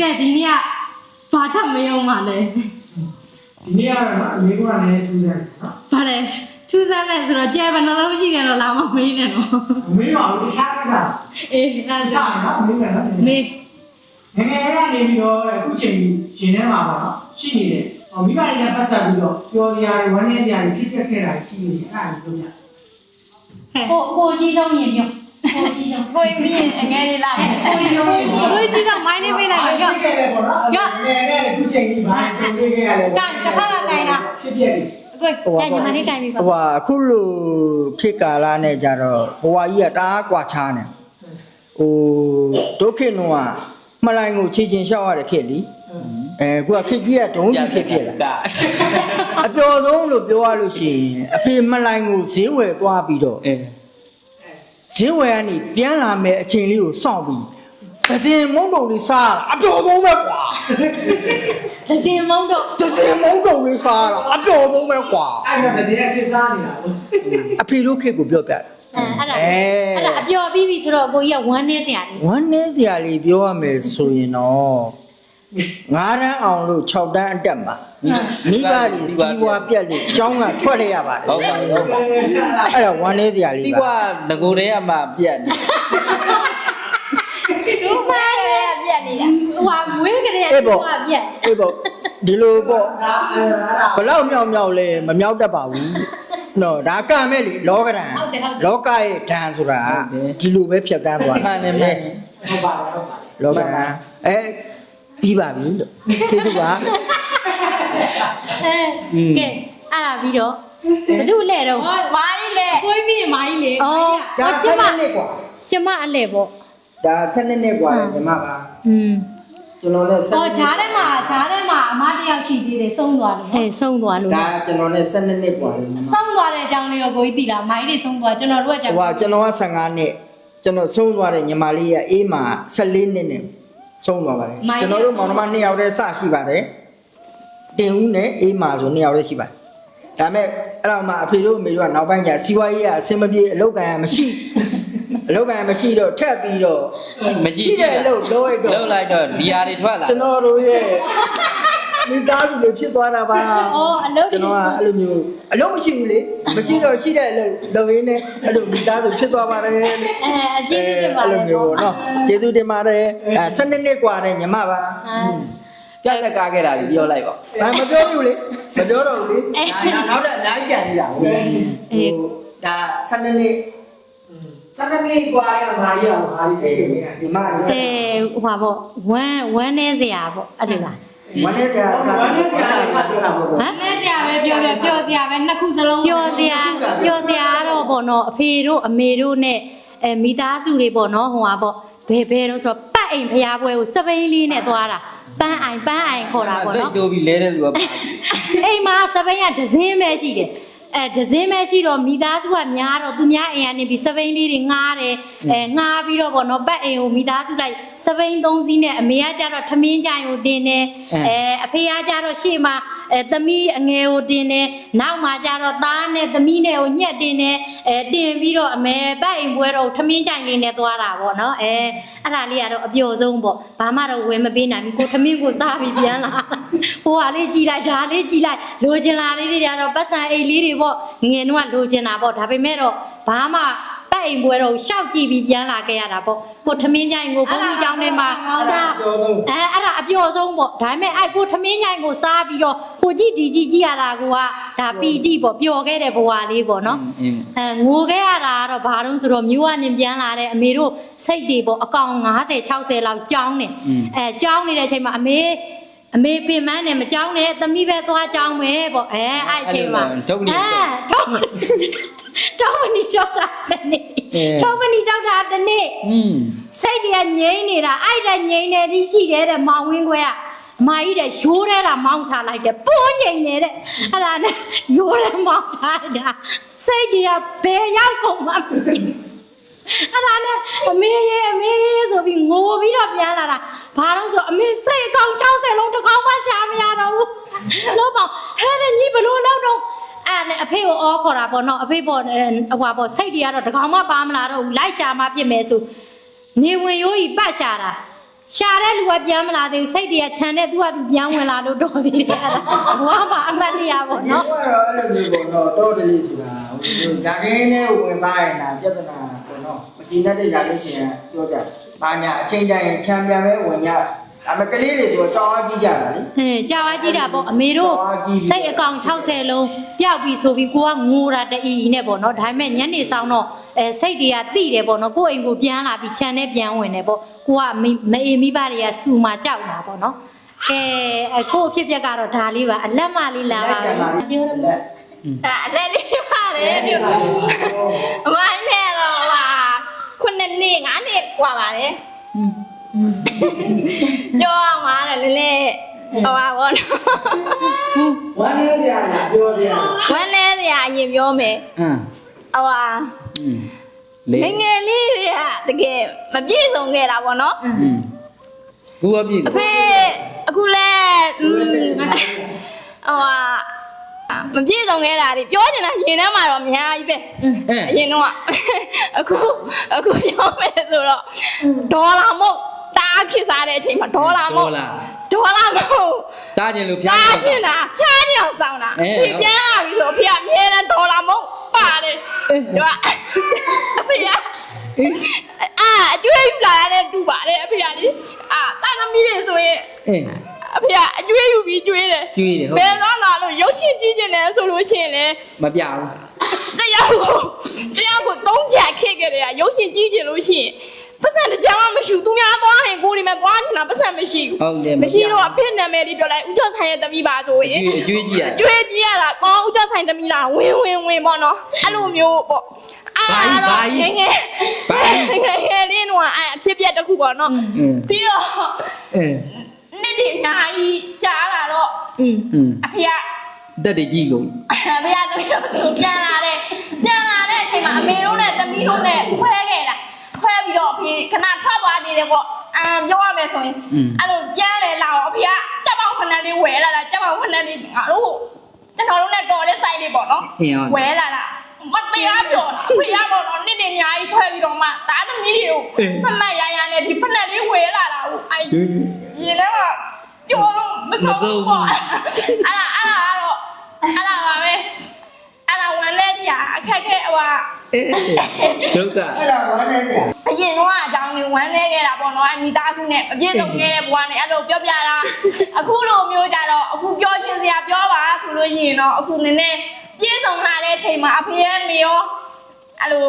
ကဲဒီနေ့ကဘာထပ်မယုံပါလဲဒီနေ့ကတော့နော်အမေကလည်းထူးဆန်းတယ်နော်ဘာလဲထူးဆန်းတယ်ဆိုတော့ကျဲဘယ်နှလုံးရှိကြတော့လာမမေးနဲ့တော့အမေကလည်းတခြားကတာအေးအဲ့စဒါနော်အမေကနော်မေးငယ်ငယ်ကနေပြီးတော့အခုချိန်ရှင်ထဲမှာပေါ့နော်ရှိနေတယ်ဟောမိဘတွေနဲ့ပတ်သက်ပြီးတော့ပျော်စရာတွေဝမ်းနည်းစရာတွေဖြစ်ခဲ့ခဲ့တာရှိနေတယ်အဲ့ဒါကိုပြောပြကိုကိုကြီးဆုံးရင်ပြော ကိုင်းပြီးရင်အငဲလေးလိုက်ကိုကြီးကမိုင်းလေးပေးလိုက်မယ်ရော့ခဲ့တယ်ပေါ့နော်ရော့နေနေခုချိန်ကြီးပါချိန်လေးခဲ့ရတယ်ကန်တစ်ဖက်ကကန်တာဖြစ်ပြပြီကိုကိုညီမလေးကန်ပြီပါဟိုပါအခုလိုခေတ်ကာလနဲ့ကြတော့ဘဝကြီးကတအားကွာခြားနေဟိုဒုက္ခနောကမလိုင်းကိုချီချင်းရှောက်ရတဲ့ခေတ်လीအဲခုကခေတ်ကြီးကဒုံးကြီးခေတ်ဖြစ်လာအပျော်ဆုံးလို့ပြောရလို့ရှိရင်အဖေမလိုင်းကိုဈေးဝယ်သွားပြီးတော့ အဲဈေးဝယ်ကနေပြန်လာမယ်အချိန်လေးကိုစောင့်ပြီးသစင်မုံတုံလေးစားအပျော်ဆုံးပဲကွာဒဇင်မုံတော့သစင်မုံတုံလေးစားတာအပျော်ဆုံးပဲကွာအဲ့ဒါကတည်းကကိစ္စနေတာပေါ့အဖေတို့ခေတ်ကိုပြောပြတယ် အဲအဲ့ဒါအဲအဲ့ဒါအပျော်ပြီးပြီဆိုတော့ကိုကြီးကဝမ်းနေစရာလေး ဝမ်းနည်းစရာလေးပြောရမယ်ဆိုရင်တော့ 9တန်းအောင်လို့6တန်းအတက်မှာမိဘတွေစီးပွားပြက်လို့အကြောင်းကထွက်လိုက်ရပါတယ်ဟုတ်ပါဟုတ်ပါအဲ့ဒါဝမ်းနေစရာလေးပါစီးပွားငကိုတည်းကမှပြက်နေဘူးပါလေပြက်နေတာဟိုမွေးကလေးကပြက်အေးပေါ့ဒီလိုပေါ့ဘလောက်မြောက်မြောက်လဲမမြောက်တတ်ပါဘူးနော်ဒါကမဲ့လေလောကဒဏ်လောကရဲ့ဒဏ်ဆိုတာဒီလိုပဲဖြတ်တန်းသွားတယ်မှန်တယ်မှန်တယ်ဟုတ်ပါတယ်ဟုတ်ပါတယ်လောကဒဏ်အဲ ပြီးပါပြီလို့ကျေးဇူးပါ အဲကဲအဲ့ဒါပြီးတော့ဘသူလဲတော့မိုင်းလေကိုကြီးပြီးမိုင်းလေဩ ဒါ ကျ ဆက် မ နှစ်กว่า ကျမအလဲပေါ့ ဒါဆက်နှစ်နှစ်กว่าညီမပါ อืม ကျွန်တော်လည်းဆက် အော်ဂျားထဲမှာဂျားထဲမှာအမတစ်ယောက်ရှိသေးတယ်ဆုံးသွားတယ်အဲဆုံးသွားလို့ ဒါကျွန်တော်လည်းဆက်နှစ်နှစ်กว่าလေညီမ ဆုံးသွားတဲ့အကြောင်းလေးကိုကိုကြီးသိလားမိုင်းလေးဆုံးသွားကျွန်တော်တို့ကကြာ ဟိုကကျွန်တော်က15နှစ်ကျွန်တော်ဆုံးသွားတဲ့ညီမလေးရဲ့အေးမှာ14နှစ်နဲ့ ဆုံးသွားပါတယ်ကျွန်တော်တို့မောင်နှမ2ယောက်တည်းစရှိပါတယ်တင်ဦးနဲ့အေးမှာဆို2ယောက်တည်းရှိပါတယ်ဒါမဲ့အဲ့တော့မှအဖေတို့အမေတို့ကနောက်ပိုင်းကျစီးပွားရေးကအဆင်မပြေအလုပ်ကံရမရှိအလုပ်ကံရမရှိတော့ထက်ပြီးတော့မကြည့်ရှိတဲ့အလုပ်လုပ်ရတော့လောက်လိုက်တော့ဒီဟာတွေထွက်လာကျွန်တော်တို့ရဲ့ မိသားစုတွေဖြစ်သွားတာပါ အော်အလုပ် ကျွန်တော်ကအဲ့လိုမျိုးအလုံးမရှိဘူးလေမရှိတော့ရှိတဲ့အလုပ်လုပ်ရင်းနဲ့အဲ့လိုမိသားစုဖြစ်သွားပါတယ်လို့ အဲအကျေးဇူးတင်ပါ အဲ့ တ လို ယ် မျိုးပေါ့နော်ကျေးဇူးတင်ပါတယ်အဲ12နှစ်กว่าတဲ့ညီမပါ ပြတ်သက်ကားခဲ့တာကြီးပြောလိုက်ပါ ဘာမပြောဘူးလေမပြောတော့ဘူးလေဒါနောက်တော့အများကြီးကြံနေတာဟိုဒါ12နှစ် စနေနေ့กว่าရမှာရအောင်ဟာဒီ အေး ဖြစ်နေတာ ဒီမလေး ကျေဟိုပါပေါ့ဝမ်းဝမ်းနေစရာပေါ့အဲ့ဒီလား ဝမ်းနဲ့ကြာသာဝမ်းနဲ့ကြာသာပြောတာပေါ့ဟမ်နဲ့စရာပဲပြောပြောပြောစရာပဲနှစ်ခုစလုံးပြောစရာပြောစရာကတော့ပေါ့နော်အဖေတို့အမေတို့နဲ့အဲမိသားစုတွေပေါ့နော်ဟိုဟာပေါ့ဘယ်ဘယ်တော့ဆိုတော့ပတ်အိမ်ဖျားပွဲကိုစပိန်လေးနဲ့သွားတာပန်းအိုင်ပန်းအိုင်ခေါ်တာပေါ့စိတ်နော် တိုးပြီးလဲတဲ့လူကအိမ်မှာစပိန်ကဒဇင်းပဲရှိတယ်အဲဒဇင်းပဲရှိတော့မိသားစုကများတော့သူများအိမ်ကနေပြီးစပိန်လေးတွေငားတယ်အဲငားပြီးတော့ပေါ့နော်ပတ်အိမ်ကိုမိသားစုလိုက် စပိန်သုံးစီးနဲ့အမေကကြတော့ထမင်းကြိုင်ကိုတင်တယ်အဲအဖေကကြတော့ရှေ့မှာအဲသမီးအငယ်ကိုတင်တယ်နောက်မှာကြတော့သားနဲ့သမီးနဲ့ကိုညက်တင်တယ်အဲတင်ပြီးတော့အမေပတ်အိမ်ပွဲတော့ထမင်းကြိုင်လေးနဲ့သွားတာပေါ့နော်အဲအဲ့ဒါလေးကတော့အပျော်ဆုံးပေါ့ဘာမှတော့ဝယ်မပေးနိုင်ဘူးကိုထမင်းကိုစားပြီးပြန်လာဟိုဟာလေးကြည်လိုက်ဒါလေးကြည်လိုက်လိုချင်လာလေးတွေကတော့ပတ်စံအိတ်လေးတွေပေါ့ငငယ်တုန်းကလိုချင်တာပေါ့ဒါပေမဲ့တော့ဘာမှ ပတ်အိမ်ပွဲတော့ရှောက်ကြည့်ပြီးပြန်လာခဲ့ရတာပေါ့ကိုထမင်းကြိုင်ကိုဘုန်းကြီးကျောင်းထဲမှာစားပြောတော့အဲအဲ့ဒါအပျော်ဆုံးပေါ့ဒါပေမဲ့အဲ့ကိုထမင်းညိုင်ကိုစားပြီးတော့ကိုကြည့်ဒီကြည့်ကြည့်ရတာကဒါပီတိပေါ့ပျော်ခဲ့တဲ့ဘဝလေးပေါ့နော်အင်းအဲငိုခဲ့ရတာကတော့ဘာလို့ဆိုတော့မြို့ကနေပြန်လာတဲ့အမေတို့စိတ်တွေပေါ့အကောင်90 60လောက်ကြောင်းနေအဲကြောင်းနေတဲ့အချိန်မှာအမေအမေပင်မနဲ့မကြောင်းနဲ့သမီးပဲသွားကြောင်းမယ်ပေါ့အဲအဲ့အချိန်မှာအဲတော့ တော့မနီတော့တာတနေ့တော့မနီတော့တာတနေ့อืมစိတ်တွေကငြိမ့်နေတာအဲ့ဒါငြိမ့်နေသည်ရှိတယ်တဲ့မောင်ဝင်းခွဲကအမကြီးတဲ့ရိုးတဲ့တာမောင်းချလိုက်တယ်ပိုးငြိမ့်နေတဲ့အဲ့ဒါနဲ့ရိုးတဲ့မောင်းချလိုက်တာစိတ်တွေကဘယ်ရောက်ကုန်မှမသိဘူးအဲ့ဒါနဲ့အမေရဲ့အမေရဲ့ဆိုပြီးငိုပြီးတော့ပြန်လာတာဘာလို့ဆိုအမေစိတ်အကောင်60လုံးတစ်ကောင်မှရှာမရတော့ဘူးလို့ပေါ့ဟဲ့တဲ့ညီဘလို့လောက်တော့ အဲ့နဲ့အဖေကိုအော်ခေါ်တာပေါ့နော်အဖေပေါ့ဟိုဟာပေါ့စိတ်တွေကတော့တစ်ကောင်မှပါမလာတော့ဘူးလိုက်ရှာမှပြစ်မယ်ဆိုနေဝင်ရိုးကြီးပတ်ရှာတာရှာတဲ့လူကပြန်မလာသေးဘူးစိတ်တည်းကခြံတဲ့သူကသူပြန်ဝင်လာလို့တော်သေးတယ်အဲ့ဒါဘဝမှာအမှတ်တရပေါ့နော်တော့အဲ့လိုမျိုးပေါ့နော်တော့တလေးဆိုတာဟိုညာကင်းနဲ့ဝင်စားရင်ဒါပြဿနာပေါ့နော်မကြည့်တတ်တဲ့ညာကင်းရှင်ကပြောကြတယ်။ဘာညာအချိန်တိုင်းချန်ပီယံပဲဝင်ကြ ဒါပေမဲ့ကလေးတွေဆိုတော့ကြောက်အားကြီးကြတာလေ ဟင်းကြောက်အားကြီးတာပေါ့အမေတို့စိတ်အကောင်60လုံးပျောက်ပြီဆိုပြီးကိုကငိုတာတအီအီနဲ့ပေါ့နော်ဒါပေမဲ့ညနေဆောင်တော့အဲစိတ်တွေကတိတယ်ပေါ့နော်ကိုယ့်အိမ်ကိုပြန်လာပြီးခြံနဲ့ပြန်ဝင်တယ်ပေါ့ကိုကမမအေးမိဘတွေကစူမှာကြောက်တာပေါ့နော်ကဲအကိုအဖြစ်ပြက်ကတော့ဒါလေးပါအလက်မလေးလာပါ လက် ဘူး ကြလာလက် ဒါအလက်လေးပါလေဒီအမနဲ့တော့ဟာခုနှစ်နှစ်ငါးနှစ်กว่าပါလေ ကြောအောင်ပါလေလေလေဟောပါဘောနော် ဝမ်းနေကြလားပြောကြလား ဝမ်းလဲစရာအရင်ပြောမယ် အင်း ဟောပါ อืมလေ ငယ်ငယ်လေးတွေကတကယ်မပြည့်စုံခဲ့တာပေါ့နော် อืมဘူအပြည့် အဖေအခုလဲอืมဟောပါမပြည့်စုံခဲ့တာတွေပြောနေတာရင်ထဲမှာတော့အများကြီးပဲ အင်း အရင်တော့အခုအခုပြောမယ်ဆိုတော့ဒေါ်လာမို့တား ခစ်စားတဲ့အချိန်မှာဒေါ်လာမို့ဒေါ်လာဒေါ်လာမို့စားခြင်းလို့ဖျားစားချချင်တာချားကြအောင်စောင်းတာအဲဒီပြန်လာပြီဆိုအဖေကအမြဲတမ်းဒေါ်လာမို့ပါတယ်ဒီကအဖေကအာအကျွေးယူလာတဲ့တူပါတယ်အဖေကလေအာတာသမီးတွေဆိုရင်အင်းအဖေကအကျွေးယူပြီးကျွေးတယ်ကျွေးတယ်ဟုတ်ဘယ်တော့လာလို့ရုပ်ရှင်ကြည့်နေတယ်ဆိုလို့ရှိရင်လေမပြဘူးတရားကိုတရားကိုသုံးချက်ခက်ခဲ့တယ်ရုပ်ရှင်ကြည့်ကြလို့ရှိရင် ပတ်စံတစ်ကြမ်းမှမရှိဘူးသူများသွားရင်ကိုယ်ဒီမှာသွားနေတာပတ်စံမရှိဘူးဟုတ်တယ်မမရှိတော့အဖေနာမည်လေးပြောလိုက်ဦးကျော်ဆိုင်ရဲ့သမီးပါဆိုရင်အကျွေးကြီးရကျွေးကြီးရတာကောဦးကျော်ဆိုင်သမီးလားဝင်ဝင်ဝင်ပေါ့နော်အဲ့လိုမျိုးပေါ့ဘာကြီးဘာကြီးငငယ်ဘာကြီးငငယ်လေးတော့အဖြစ်ပြက်တစ်ခုပေါ့နော်ပြီးတော့အဲနေ့ဒီနိုင်ကြားလာတော့အဖေကတက်တကြီးကုန်အဖေကတို့ပြန်လာတဲ့ပြန်လာတဲ့အချိန်မှာအမေတို့နဲ့တမီးတို့နဲ့ခွဲခဲ့တာ ခွဲပြီးတော့အဖေခဏထွက်သွားနေတယ်ပေါ့အမ်ပြောရမယ်ဆိုရင်အဲ့လိုပြန်လေလာတော့အဖေကကြက်ပေါင်ခဏလေးဝဲလာတာကြက်ပေါင်ခဏလေးငါတို့ကျွန်တော်တို့နဲ့တော်တဲ့ဆိုင်လေးပေါ့နော်အင်းဟုတ်ဝဲလာတာမတရားပြောတာအဖေကပေါ့နော်နေ့နေ့အများကြီးခွဲပြီးတော့မှတားသမီးတွေကိုမမတ်ရရနဲ့ဒီဖက်နဲ့လေးဝဲလာတာကိုအဲ့ကျွေးရင်ထဲမှာကြောလို့မဆုံးဘူးပေါ့အဲ့ဒါအဲ့ဒါကတော့အဲ့ဒါပါပဲအဲ့ဒါဝန်လဲကြာအခက်ခဲဟိုဟာ အေးဒုက္ခအဲ့ဒါဝမ်းနေကြအရင်တော့အကြောင်းကြီးဝမ်းနေခဲ့တာပေါ့နော်အမိသားစုနဲ့အပြည့်စုံခဲ့တဲ့ဘဝနဲ့အဲ့လိုပြောပြတာအခုလိုမျိုးကြတော့အခုပြောရှင်စရာပြောပါဆိုလို့ရှိရင်တော့အခုနည်းနည်းပြည့်စုံလာတဲ့အချိန်မှာအဖေရဲ့မေရောအဲ့လို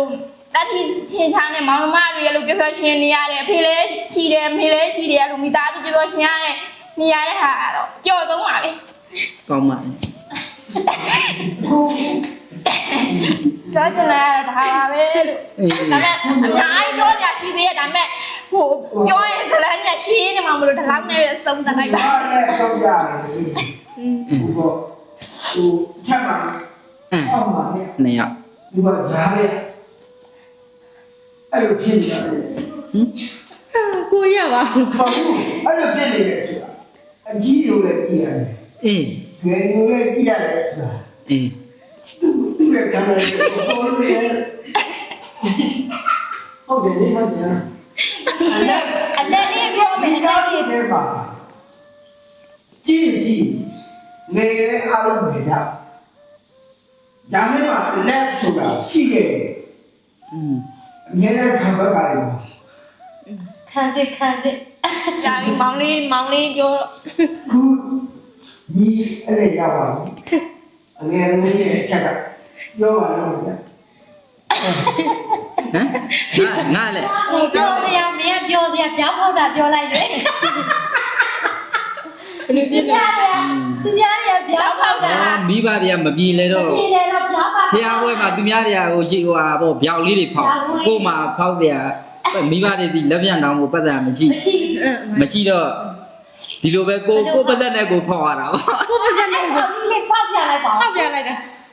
တတိချင်းချားနဲ့မောင်နှမတွေအဲ့လိုပြောပြောရှင်နေရတယ်အဖေလည်းရှိတယ်မေလည်းရှိတယ်အဲ့လိုမိသားစုပြောပြောရှင်ရတဲ့နေရတဲ့ဟာကတော့ပျော်ဆုံးပါပဲကောင်းပါ ပြောချင်တာဒါပါပဲလို့အေးဒါပေမဲ့အများကြီးပြောကြရှိသေးတယ်ဒါပေမဲ့ဟိုပြောရင်ဇလန်းညာရှိနေမှာမလို့ဒီလောက်နဲ့ပဲစုံတယ်လိုက်ဘာတာလဲတော့ကြတယ်ဟိုတော့ဟိုချက်ပါအင်းအောက်ပါနဲ့နေရဒီမှာဂျားလေအဲ့လိုဖြစ်နေတယ်ကိုရပါဘူးဘာလို့အဲ့လိုဖြစ်နေလဲဆိုတာအကြီးရိုးလည်းကြည့်ရတယ်အေးငယ်ရိုးလည်းကြည့်ရတယ်ဆိုတာအေး သူသူ့ရဲ့ကံလည်းပေါ်လို့ရတယ်ဟုတ်တယ်လေဟုတ်တယ်အလက်လေးပြောမယ်ဒီကားကြီးတွေပါကြည့်ကြည့်ငယ်ရဲ့အားလုံးပဲကြဒါမဲ့မှာလက်ဆိုတာရှိခဲ့တယ်อืมအများနဲ့ခံဘက်ပါလေခံစစ်ခံစစ်ဒါပြီးမောင်လေးမောင်လေးပြောခုညီအဲ့ဒါရပါဘူးအငယ်လေးရဲ့အချက်က ပြောပါလို့ဗျာဟမ်ငါငါလည်းပြောစရာမင်းကပြောစရာပြောင်းဖောက်တာပြောလိုက်တယ်ဘယ်လိုပြပြလဲသူများတွေကပြောင်းဖောက်တာမိဘတွေကမပြေလဲတော့ပြည်တယ်တော့ပြောင်းဖောက်ဖះဘွဲမှာသူများတွေကဟိုရှိဟိုဟာပေါ့ဗျောက်လေးတွေဖောက်ကို့မှာဖောက်တယ်မိဘတွေဒီလက်ပြန်တောင်ကိုပတ်သက်မရှိမရှိအင်းမရှိတော့ဒီလိုပဲကိုကိုပတ်သက်နဲ့ကိုဖောက်ရတာပေါ့ကိုပါစံနဲ့ကိုလေးဖောက်ပြလိုက်ပါဖောက်ပြလိုက်တာ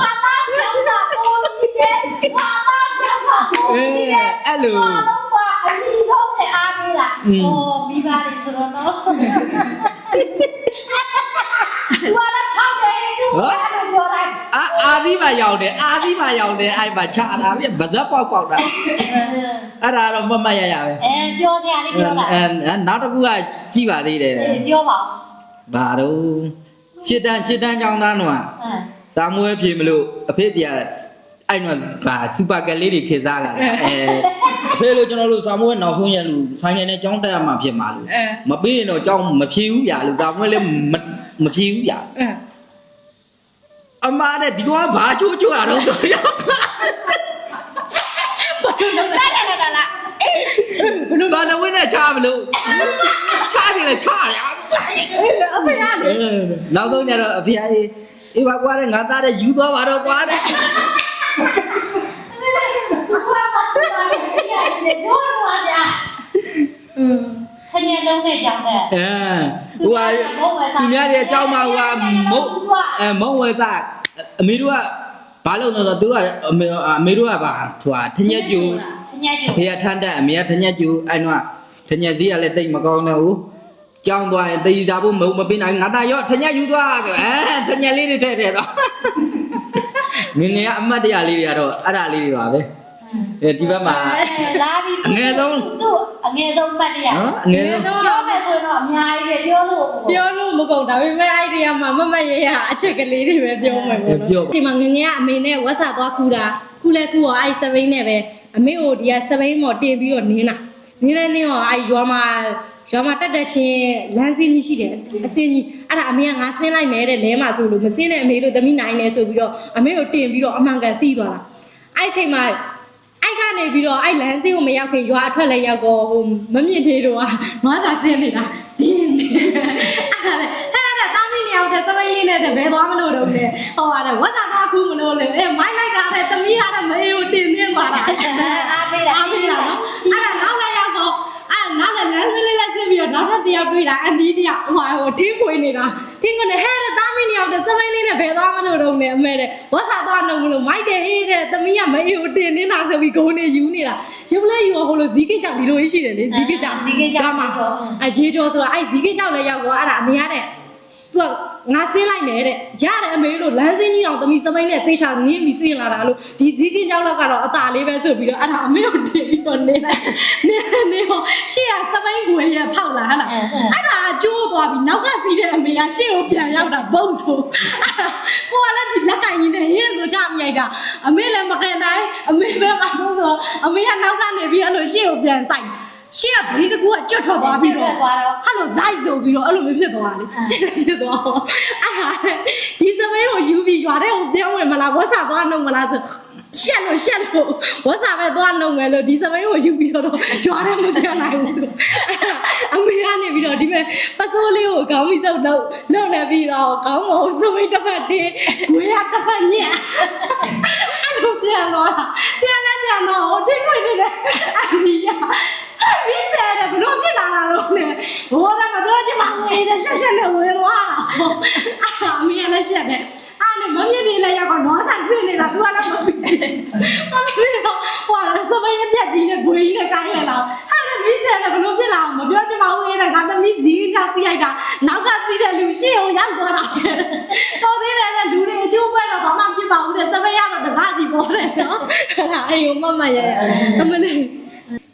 ဝါသားပြောင်းတာကိုကြီးတယ်ဝါသားပြောင်းတာကိုအဲကြီးတယ်အဲ့လို ဘာလို့ကအမီဆုံးနဲ့အားပေးတာဟောမိဘတွေဆိုတော့နော်သူကလည်းထောက်တယ်သူကလည်းပြောတယ်အာအာသီးမှာရောက်တယ်အာသီးမှာရောက်တယ်အဲ့မှာချတာပြပါဇက်ပေါက်ပေါက်တာအဲ့ဒါတော့မတ်မတ်ရရပဲအဲပြောစရာလေးပြောတာအဲနောက်တစ်ခုကရှိပါသေးတယ် ပြောပါဦး ဘာတော့ရှစ်တန်းရှစ်တန်းကျောင်းသားတော့အဲ သာမွေးဖြေမလို့အဖေတရားအဲ့တော့ဗာစူပါကလေးတွေခေစားလာတာအဲအဖေလို့ကျွန်တော်တို့သာမွေးနောက်ဆုံးရလူဆိုင်နေနဲ့ကျောင်းတက်ရမှာဖြစ်မှာလို့အဲမပေးရင်တော့ကျောင်းမဖြေဘူးဗျာလို့သာမွေးလည်းမမဖြေဘူးဗျာအဲအမားနဲ့ဒီကောင်ကဘာချိုးချိုးရတော့တော့ရောက်လာလာလာလာဘလို့ဘာလို့ဝင်းနဲ့ချမလို့ချတယ်လေချရအဖေကလေနောက်ဆုံးကျတော့အဖေအေး အေးပါကွာတဲ့ငါသားတဲ့ယူသွားပါတော့ကွာတဲ့အခုကပါသွားတယ်တော့တော့ဗျာอืมခဏလုံးနဲ့ကြောင်းတဲ့အဲဟိုဟာသူများတွေအကြောင်းမှာဟိုဟာမုတ်အဲမုတ်ဝဲစားအမေတို့ကဘာလုပ်လဲဆိုတော့သူတို့ကအမေတို့ကပါဟိုဟာထညက်ကျူထညက်ကျူဖေရထန်းတဲ့အမေကထညက်ကျူအဲ့တော့ထညက်သေးကလည်းတိတ်မကောင်းတော့ဘူး ကြောင်းသွားရင်တေးစားဖို့မဟုတ်မပေးနိုင်ငါသားရောထညက်ယူသွားဆိုအဲထညက်လေးတွေထည့်ထည့်တော့ငငယ်ကအမတ်တရားလေးတွေကတော့အဲ့ဒါလေးတွေပါပဲအဲဒီဘက်မှာလာပြီးအငယ်ဆုံးသူ့အငယ်ဆုံးမှတ်တရနော်အငယ်ဆုံးပြောမယ်ဆိုတော့အများကြီးပဲပြောလို့ပြောလို့မကုန်ဒါပေမဲ့အဲ့ဒီကမှမမတ်ရရအချက်ကလေးတွေပဲပြောမယ်ပေါ့နော်ပြောဒီမှာငငယ်ကအမေနဲ့ဝက်ဆာသွားခူတာခူလဲခူတော့အဲ့စပိန်နဲ့ပဲအမေကိုဒီကစပိန်မော်တင်ပြီးတော့နင်းတာနင်းလဲနင်းတော့အဲ့ရွာမှာ ရွာမှာတက်တက်ချင်းလမ်းစင်းကြီးရှိတယ်အစင်းကြီးအဲ့ဒါအမေကငါဆင်းလိုက်မယ်တဲ့လဲမှာဆိုလို့မဆင်းတဲ့အမေတို့သမီးနိုင်နေဆိုပြီးတော့အမေကိုတင်ပြီးတော့အမှန်ကန်စီးသွားတာအဲ့အချိန်မှာအဲ့ကနေပြီးတော့အဲ့လမ်းစင်းကိုမရောက်ခင်ရွာအထွက်လည်းရောက်တော့ဟိုမမြင့်သေးတော့ကနွားသာဆင်းနေတာပြင်းနေအဲ့ဒါလေအဲ့ဒါတာမီးနေအောင်တဲ့စပိန်လေးနဲ့တဘယ်သွားမလို့တော့လဲဟောရတယ်ဝတ်သာသွားခုမလို့လေအဲမိုင်းလိုက်တာတဲ့သမီးကတော့မအေးကိုတင်နေပါလားအားပေးတာအားပေးတာနော်အဲ့ဒါနောက်လည်းရောက်တော့အဲ့ နောက်လည်းလမ်းစင်းလေးလက်ဆင်းပြီးတော့နောက်ထပ်တစ်ယောက်တွေ့တာအန်ဒီတယောက်ဟိုဟိုထင်းခွေနေတာထင်းခွေနေဟဲ့တဲ့တာမီးနေအောင်တဲ့စပိန်လေးနဲ့ဘယ်သွားမလို့တော့လဲအမေတဲ့ဝတ်သာသွားတော့မလို့မိုက်တယ်အေးတဲ့သမီးကမအေးကိုတင်နေတာဆိုပြီးဂုံးနေယူနေတာရုပ်လဲယူဟိုလိုဇီးကိကြောက်ဒီလိုရှိတယ်လေဇီးကိကြောက်ဇီးကိကြောက်မှာအရေးကျော်ဆိုတာအဲ့ဇီးကိကြောက်လည်းရောက်တော့အဲ့ဒါအမေရတဲ့ သူကငါဆင်းလိုက်မယ်တဲ့ရတယ်အမေလို့လမ်းစင်းကြီးအောင်သမီးစပိန်နဲ့သေချာနင်းပြီးဆင်းလာတာလို့ဒီဇီးကိကြောက်တော့ကတော့အตาလေးပဲဆိုပြီးတော့အဲ့ဒါအမေကိုတင်ပြီးတော့နေလိုက်နေနေဟောရှေ့ကစပိန်ကိုရဖောက်လာဟလားအဲ့ဒါအကျိုးသွားပြီးနောက်ကစီးတဲ့အမေကရှေ့ကိုပြန်ရောက်တာဘုံဆိုကိုကလည်းဒီလက်ကင်ကြီးနဲ့ဟင်းဆိုကြမြိုက်တာအမေလည်းမကန်တိုင်းအမေပဲမဟုတ်ဆိုအမေကနောက်ကနေပြီးအဲ့လိုရှေ့ကိုပြန်ဆိုင် ရှေ့ကဘီတကူကကြွတ်ထွက်သွားပြီးတော့သွားတော့အဲ့လိုဇိုက်ဆိုပြီးတော့အဲ့လိုမျိုးဖြစ်သွားတာလေချစ်တယ်ဖြစ်သွားတော့အဲ့ဒါဒီစမဲကိုယူပြီးရွာတဲ့ကိုပြောင်းဝင်မလားဝတ်စာသွားနှုတ်မလားဆိုရှက်လို့ရှက်လို့ဝတ်စာပဲသွားနှုတ်မယ်လို့ဒီစမဲကိုယူပြီးတော့ရွာတဲ့မပြောင်းနိုင်ဘူးလို့အမေကနေပြီးတော့ဒီမဲ့ပစိုးလေးကိုခေါင်းပြီးစုပ်တော့လုံနေပြီးတော့ခေါင်းမဟုတ်စမိတစ်ဖက်တင်းဝေးရတစ်ဖက်ညက်အဲ့လိုပြန်သွားတာပြန်လဲပြန်တော့ဟိုတင်းခွေနေတယ်အနီးရ ပြီးစဲတယ်ဘလို့ဖြစ်လာတာလို့လေဘောရမတော်ချင်မဝေးတယ်ရှက်ရှက်နဲ့ဝေးသွားတာအမေကလည်းရှက်တယ်အဲ့နဲ့မမြင်နေလဲရောက်တော့နွားဆိုင်ဖြစ်နေတာသူကလည်းမဖြစ်မဖြစ်တော့ဟိုကစပိန်ပြက်ကြီးနဲ့ဂွေကြီးနဲ့ကိုင်းလဲလာအဲ့နဲ့မိစဲတယ်ဘလို့ဖြစ်လာမပြောချင်မဝေးတယ်ငါသမီးဇီးထားစီးလိုက်တာနောက်ကစီးတဲ့လူရှေ့ကိုရောက်သွားတာတော်သေးတယ်လူတွေအကျိုးပွဲတော့ဘာမှဖြစ်ပါဘူးတဲ့စပိန်ကတော့တစားစီပေါ်တယ်နော်အဲ့ဒါအိမ်ကိုမမရရအမလေး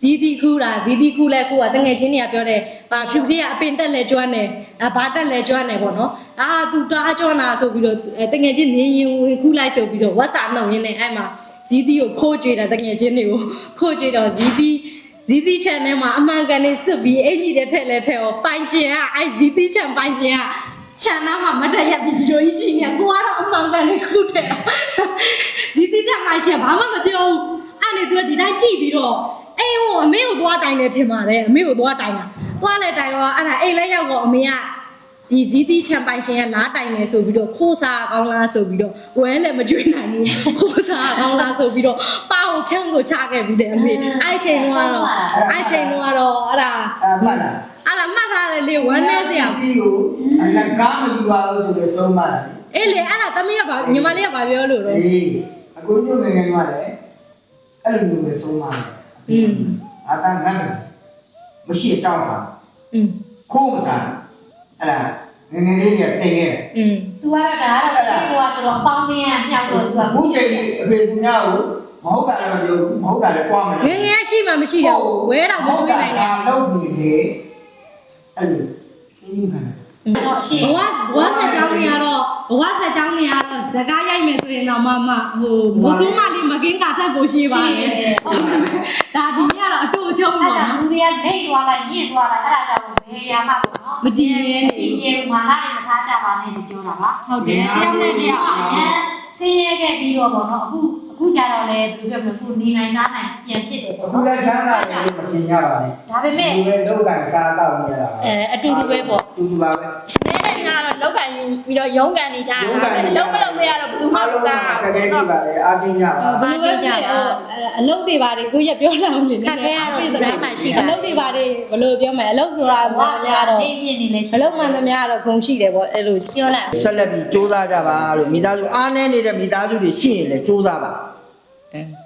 ဇီးတီခူးတာဇီးတီခူးလဲခူးတာတငယ်ချင်းတွေကပြောတယ်ဗာဖြူလေးကအပင်တက်လဲကျွမ်းတယ်အဘာတက်လဲကျွမ်းတယ်ပေါ့နော်အာသူတားကျွမ်းတာဆိုပြီးတော့အဲတငယ်ချင်းနေရင်ဝင်ခူးလိုက်ဆိုပြီးတော့ဝက်စာနှုတ်ရင်းနဲ့အဲ့မှာဇီးတီကိုခိုးကြွေတာတငယ်ချင်းတွေကိုခိုးကြွေတော့ဇီးတီဇီးတီချန်ထဲမှာအမှန်ကန်လေးစွတ်ပြီးအင်ကြီးတဲ့ထက်လဲထဲရောပိုင်ရှင်ကအဲ့ဇီးတီချန်ပိုင်ရှင်ကခြံနာမှာမတက်ရက်ပြီးဗီဒီယိုကြီးကြည့်နေကိုကတော့အမှန်ကန်လေးခုတဲ့ဇီးတီချန်ပိုင်ရှင်ဘာမှမပြောဘူးအဲ့နေသူကဒီတိုင်းကြည့်ပြီးတော့ အိမ်ကိုအမေကိုသွားတိုင်တယ်ထင်ပါတယ်အမေကိုသွားတိုင်တာသွားလဲတိုင်တော့အဲ့ဒါအိမ်လဲရောက်တော့အမေကဒီဇီးသီးချန်ပိုင်ရှင်ကလားတိုင်နေဆိုပြီးတော့ခိုးစားကောင်းလားဆိုပြီးတော့ဝဲလည်းမကြွေးနိုင်ဘူးခိုးစားကောင်းလားဆိုပြီးတော့ပါကိုဖြန့်ကိုချခဲ့ပြီးတယ်အမေအဲ့ချိန်တုန်းကတော့အဲ့ချိန်တုန်းကတော့အဲ့ဒါအမှန်လားအဲ့ဒါမှတ်ထားတယ်လေဝမ်းနေစရာစီကိုအလကားမယူပါဘူးဆိုတော့ဆုံးမတယ်အေးလေအဲ့ဒါသမီးကဗာညီမလေးကဗာပြောလို့တော့အေးအခုညငယ်ငယ်ကလည်းအဲ့လိုမျိုးပဲဆုံးမတယ် อืม အာတန်ငတ်တယ်မရှိတောင်းတာ อืม ခိုးမစားအဲ့ဒါငယ်ငယ်လေးကတင်ခဲ့တယ် อืม သူကတော့ဒါကတော့တိတ်ကွာဆိုတော့အပေါင်းတင်းကမြောက်တော့သူက အခုချိန်ကြီးအဖေကညာကိုမဟုတ်တာလည်းမပြောဘူးမဟုတ်တာလည်းကြွားမ င လား ယ်ငယ်ရှိမှမရှိတော့ဘူးဝဲတော့မကြွေးနိုင်နဲ့ လောက်ပြီးလေအဲ့လိုနင်းခံတယ် တော့ရှိ ဘဝဘဝဆက်ကြောင်းနေရတော့ ဘဝဆက်ကြောင်းနေရတော့ဇကားရိုက်မယ်ဆိုရင်တော့မမဟိုမိုးစုံးမလေးမကင်းကာထက်ကိုရှိပါရဲ့ဒါဒီညတော့အတူအချုံအဲ့ပေါ့ဒါနော်လူတွေကဒိတ်သွားလိုက်ညစ်သွားလိုက်အဲ့ဒါကြောင့်ဘယ်ရမှာပေါ့နော်မတည်ရဲနေဒီပြေမာလာတွေမထားကြပါနဲ့လို့ပြောတာပါဟုတ်တယ်တယောက်နဲ့တယောက်အရင်ဆင်းရဲခဲ့ပြီးတော့ပေါ့နော်အခုအခုကြတော့လေဘယ်လိုပြောမလဲအခုနေနိုင်စားနိုင်ပြန်ဖြစ်တယ်ပေါ့အခုနော်လည်းချမ်းသာတယ်လို့မထင်ကြပါနဲ့ဒါပေမဲ့ဒီပဲလောက်ကစားတော့နေရတာပါအဲအတူတူပဲပေါ့တူတူပါပဲနဲနဲ့ကတော့ လောက်ကန်ပြီးတော့ရုံးကန်နေကြတာလုံးမလုံးမရတော့ဘူးမှမစားခက်ခဲရှိပါတယ်အားတင်းကြပါဘယ်လိုပဲအလုပ်တွေပါတယ်ကိုရပြောလာအောင်နေနေအလုပ်တွေပါတယ်ဘယ်လိုပြောမလဲအလုပ်ဆိုတာမှန်များတော့နေပြင်းနေလေရှိအလုပ်မှန်သမျှတော့ဂုံရှိတယ်ပေါ့အဲ့လိုပြောလိုက်ဆက်လက်ပြီးစူးစမ်းကြပါလို့မိသားစုအားနည်းနေတဲ့မိသားစုတွေရှိရင်လည်းစူးစမ်းပါအဲ